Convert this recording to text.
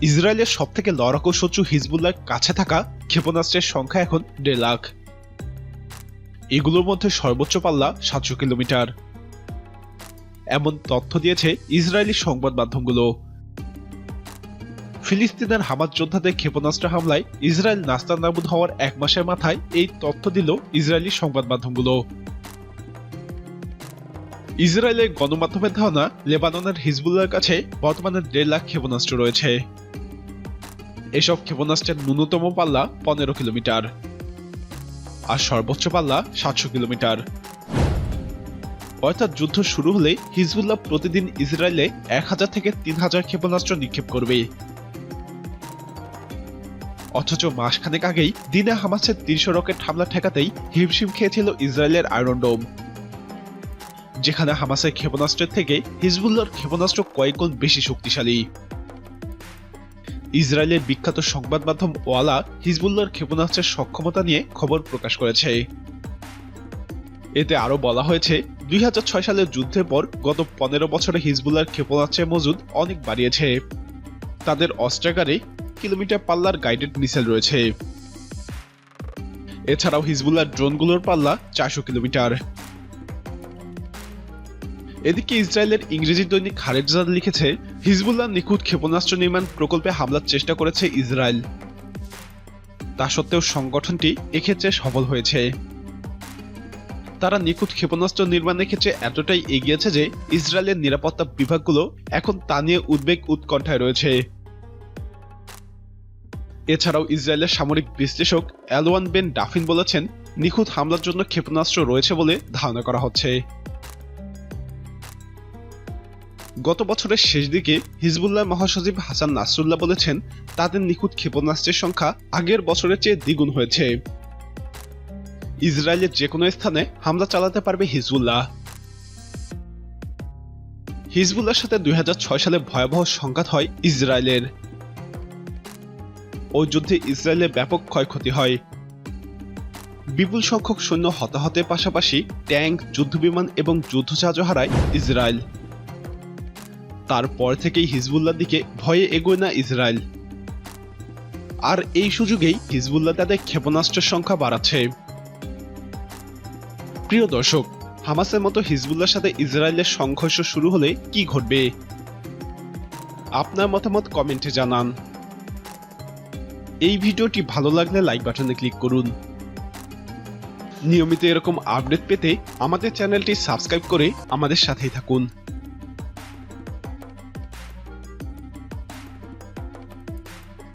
ইসরায়েলের সব থেকে লড়াকু শত্রু হিজবুল্লার কাছে থাকা ক্ষেপণাস্ত্রের সংখ্যা এখন দেড় লাখ। এগুলোর মধ্যে সর্বোচ্চ পাল্লা সাতশো কিলোমিটার। এমন তথ্য দিয়েছে ইসরায়েলি সংবাদ মাধ্যমগুলো। ফিলিস্তিনের হামাজ যোদ্ধাদের ক্ষেপণাস্ত্র হামলায় ইসরায়েল নাস্তানাবুদ হওয়ার এক মাসের মাথায় এই তথ্য দিল ইসরায়েলি সংবাদ মাধ্যমগুলো। ইসরায়েলের গণমাধ্যমের ধারণা, লেবাননের হিজবুল্লার কাছে বর্তমানে দেড় লাখ ক্ষেপণাস্ত্র রয়েছে। এসব ক্ষেপণাস্ত্রের ন্যূনতম পাল্লা পনেরো কিলোমিটার আর সর্বোচ্চ পাল্লা সাতশো কিলোমিটার। অর্থাৎ যুদ্ধ শুরু হলে হিজবুল্লাহ প্রতিদিন ইসরায়েলে এক হাজার থেকে তিন হাজার ক্ষেপণাস্ত্র নিক্ষেপ করবে। অথচ মাসখানেক আগেই দিনে হামাসের তিনশো রকেট হামলা ঠেকাতেই হিমশিম খেয়েছিল ইসরায়েলের আয়রন ডোম। যেখানে হামাসের ক্ষেপণাস্ত্রের থেকে হিজবুল্লাহর ক্ষেপণাস্ত্র কয়েক গুণ বেশি শক্তিশালী। ইসরায়েলের বিখ্যাত সংবাদ মাধ্যম ওয়ালা হিজবুল্লাহর ক্ষেপণাস্ত্রের সক্ষমতা নিয়ে খবর প্রকাশ করেছে। এতে আরও বলা হয়েছে, দুই হাজার ছয় সালের যুদ্ধের পর গত পনেরো বছরে হিজবুল্লাহর ক্ষেপণাস্ত্রের মজুদ অনেক বাড়িয়েছে। তাদের অস্ত্রাগারে কিলোমিটার পাল্লার গাইডেড মিসাইল রয়েছে। এছাড়াও হিজবুল্লাহর ড্রোনগুলোর পাল্লা চারশো কিলোমিটার। এদিকে ইসরায়েলের ইংরেজি দৈনিক খারেজাদ লিখেছে, হিজবুল্লাহ নিখুঁত ক্ষেপণাস্ত্র নির্মাণ প্রকল্পে হামলার চেষ্টা করেছে ইসরায়েল। তা সত্ত্বেও সংগঠনটি এক্ষেত্রে সফল হয়েছে। তারা নিখুঁত ক্ষেপণাস্ত্র নির্মাণের ক্ষেত্রে এতটাই এগিয়েছে যে ইসরায়েলের নিরাপত্তা বিভাগগুলো এখন তা নিয়ে উদ্বেগ উৎকণ্ঠায় রয়েছে। এছাড়াও ইসরায়েলের সামরিক বিশ্লেষক অ্যালোয়ান বেন ডাফিন বলেছেন, নিখুঁত হামলার জন্য ক্ষেপণাস্ত্র রয়েছে বলে ধারণা করা হচ্ছে। গত বছরের শেষ দিকে হিজবুল্লাহ মহাসচিব হাসান নাসরুল্লাহ বলেছেন, তাদের নিখুঁত ক্ষেপণাস্ত্রের সংখ্যা আগের বছরের চেয়ে দ্বিগুণ হয়েছে। ইসরায়েলের যে কোনো স্থানে হামলা চালাতে পারবে হিজবুল্লাহ। হিজবুল্লাহর সাথে দুই হাজার ছয় সালে ভয়াবহ সংঘাত হয় ইসরায়েলের। ওই যুদ্ধে ইসরায়েলের ব্যাপক ক্ষয়ক্ষতি হয়। বিপুল সংখ্যক সৈন্য হতাহতের পাশাপাশি ট্যাঙ্ক, যুদ্ধবিমান এবং যুদ্ধজাহাজও হারায় ইসরায়েল। তারপর থেকেই হিজবুল্লার দিকে ভয়ে এগোয় না ইসরায়েল। আর এই সুযোগেই হিজবুল্লাহ তাদের ক্ষেপণাস্ত্রের সংখ্যা বাড়াচ্ছে। প্রিয় দর্শক, হামাসের মতো হিজবুল্লার সাথে ইসরায়েলের সংঘর্ষ শুরু হলে কি ঘটবে? আপনার মতামত কমেন্টে জানান। এই ভিডিওটি ভালো লাগলে লাইক বাটনে ক্লিক করুন। নিয়মিত এরকম আপডেট পেতে আমাদের চ্যানেলটি সাবস্ক্রাইব করে আমাদের সাথেই থাকুন।